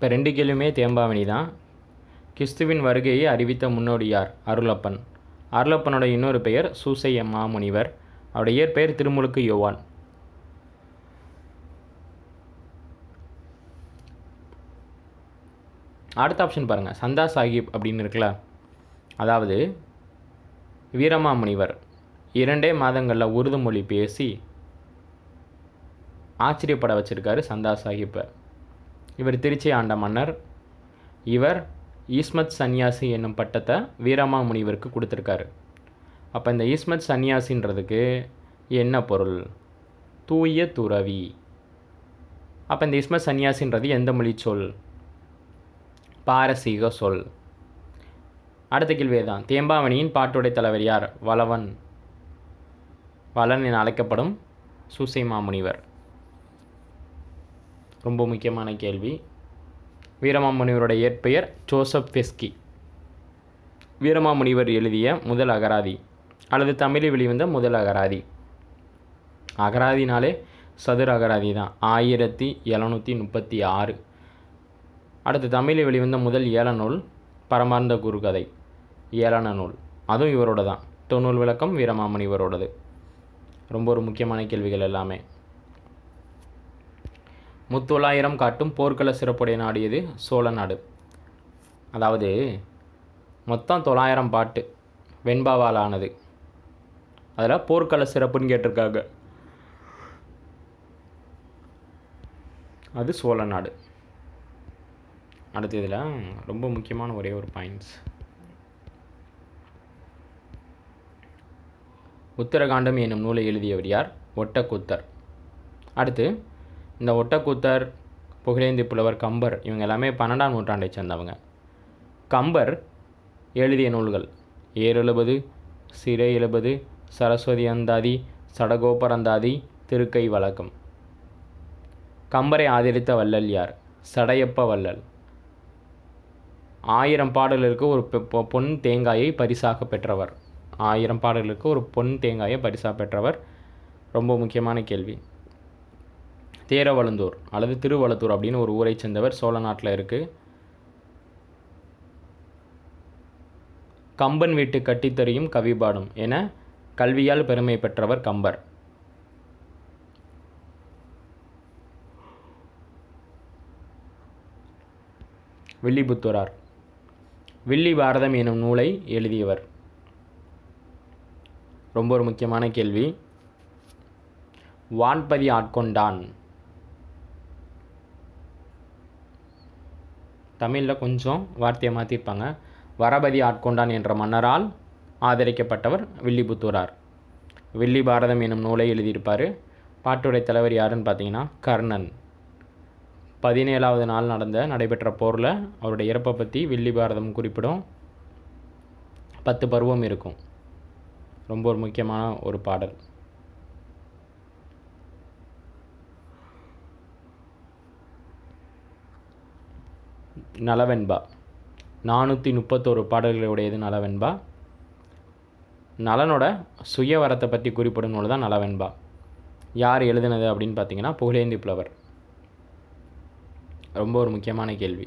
இப்போ ரெண்டு கேள்வியுமே தேம்பாவணி தான். கிறிஸ்துவின் வருகையை அறிவித்த முன்னோடியார் அருளப்பன். அருளப்பனோட இன்னொரு பெயர் சூசைய மாமுனிவர். அவருடைய இயற்பெயர் திருமுழுக்கு யோவான். அடுத்த ஆப்ஷன் பாருங்கள் சந்தா சாஹிப் அப்படின்னு இருக்குல்ல? அதாவது வீரமாமுனிவர். இரண்டே மாதங்களில் உருது மொழி பேசி ஆச்சரியப்பட வச்சுருக்காரு சந்தா சாஹிப்பை இவர் திருச்சி ஆண்ட மன்னர். இவர் ஈஸ்மத் சன்னியாசி என்னும் பட்டத்தை வீரமாமுனிவருக்கு கொடுத்துருக்காரு. அப்போ இந்த ஈஸ்மத் சன்னியாசின்றதுக்கு என்ன பொருள்? தூய துறவி. அப்போ இந்த இஸ்மத் சன்னியாசின்றது எந்த மொழி சொல்? பாரசீக சொல். அடுத்த கேள்வியே தான் தேம்பாவணியின் பாட்டுடை தலைவர் யார்? வளவன். வளன் என அழைக்கப்படும் சூசை மாமுனிவர் ரொம்ப முக்கியமான கேள்வி. வீரமாமுனிவரோட இயற்பெயர் ஜோசப் ஃபெஸ்கி வீரமாமுனிவர் எழுதிய முதல் அகராதி அல்லது தமிழில் வெளிவந்த முதல் அகராதி. அகராதினாலே சதுர அகராதி தான். ஆயிரத்தி எழுநூற்றி முப்பத்தி ஆறு. அடுத்து தமிழில் வெளிவந்த முதல் ஏல நூல் பரமார்ந்த குறுகதை ஏளன நூல். அதுவும் இவரோட தான் தொண்ணூல் விளக்கம் வீரமாமுனிவரோடது. ரொம்ப ஒரு முக்கியமான கேள்விகள் எல்லாமே. முத்தொள்ளாயிரம் காட்டும் போர்க்கள சிறப்புடைய நாடு எது? சோழ நாடு. அதாவது மொத்தம் தொள்ளாயிரம் பாட்டு வெண்பாவால் ஆனது. அதில் போர்க்கள சிறப்புன்னு கேட்டிருக்காங்க. அது சோழ நாடு. அடுத்து இதில் ரொம்ப முக்கியமான ஒரே ஒரு பாயிண்ட்ஸ் உத்தரகாண்டம் என்னும் நூலை எழுதியவர் யார்? ஒட்டக்கூத்தர். அடுத்து இந்த ஒட்டக்கூத்தர் புகழேந்தி புலவர் கம்பர் இவங்க எல்லாமே பன்னெண்டாம் நூற்றாண்டை சேர்ந்தவங்க. கம்பர் எழுதிய நூல்கள் ஏறெழுபது சிறை எழுபது சரஸ்வதி அந்தாதி சடகோபரந்தாதி திருக்கை வழக்கம். கம்பரை ஆதரித்த வள்ளல் யார்? சடையப்ப வள்ளல். ஆயிரம் பாடல்களுக்கு ஒரு பொ- பொன் தேங்காயை பரிசாக பெற்றவர். ஆயிரம் பாடல்களுக்கு ஒரு பொன் தேங்காயை பரிசாக பெற்றவர். ரொம்ப முக்கியமான கேள்வி. தேரவளந்தூர் அல்லது திருவளத்தூர் அப்படின்னு ஒரு ஊரை சேர்ந்தவர் சோழ நாட்டில் இருக்குது கம்பன் வீட்டு கட்டித்தறியும் கவிபாடும் என கல்வியால் பெருமை பெற்றவர் கம்பர். வில்லிபுத்தூரார். வில்லி பாரதம் எனும் நூலை எழுதியவர். ரொம்ப ஒரு முக்கியமான கேள்வி. வான்பதி ஆட்கொண்டான். தமிழில் கொஞ்சம் வார்த்தையை மாற்றிருப்பாங்க வரபதி ஆட்கொண்டான் என்ற மன்னரால் ஆதரிக்கப்பட்டவர் வில்லிபுத்தூரார். வில்லி பாரதம் எனும் நூலை எழுதியிருப்பார். பாட்டுடைய தலைவர் யாருன்னு பார்த்தீங்கன்னா கர்ணன். பதினேழாவது நாள் நடந்த நடைபெற்ற போரில் அவருடைய இறப்பை பற்றி வில்லி பாரதம் குறிப்பிடும் பத்து பருவம் இருக்கும். ரொம்ப ஒரு முக்கியமான ஒரு பாடல். நலவெண்பா நானூற்றி முப்பத்தோரு பாடல்களுடையது நலவெண்பா நலனோட சுயவரத்தை பற்றி குறிப்பிடும் நூல் தான் நலவெண்பா யார் எழுதினது அப்படின்னு பார்த்தீங்கன்னா புகழேந்தி புலவர். ரொம்ப ஒரு முக்கியமான கேள்வி.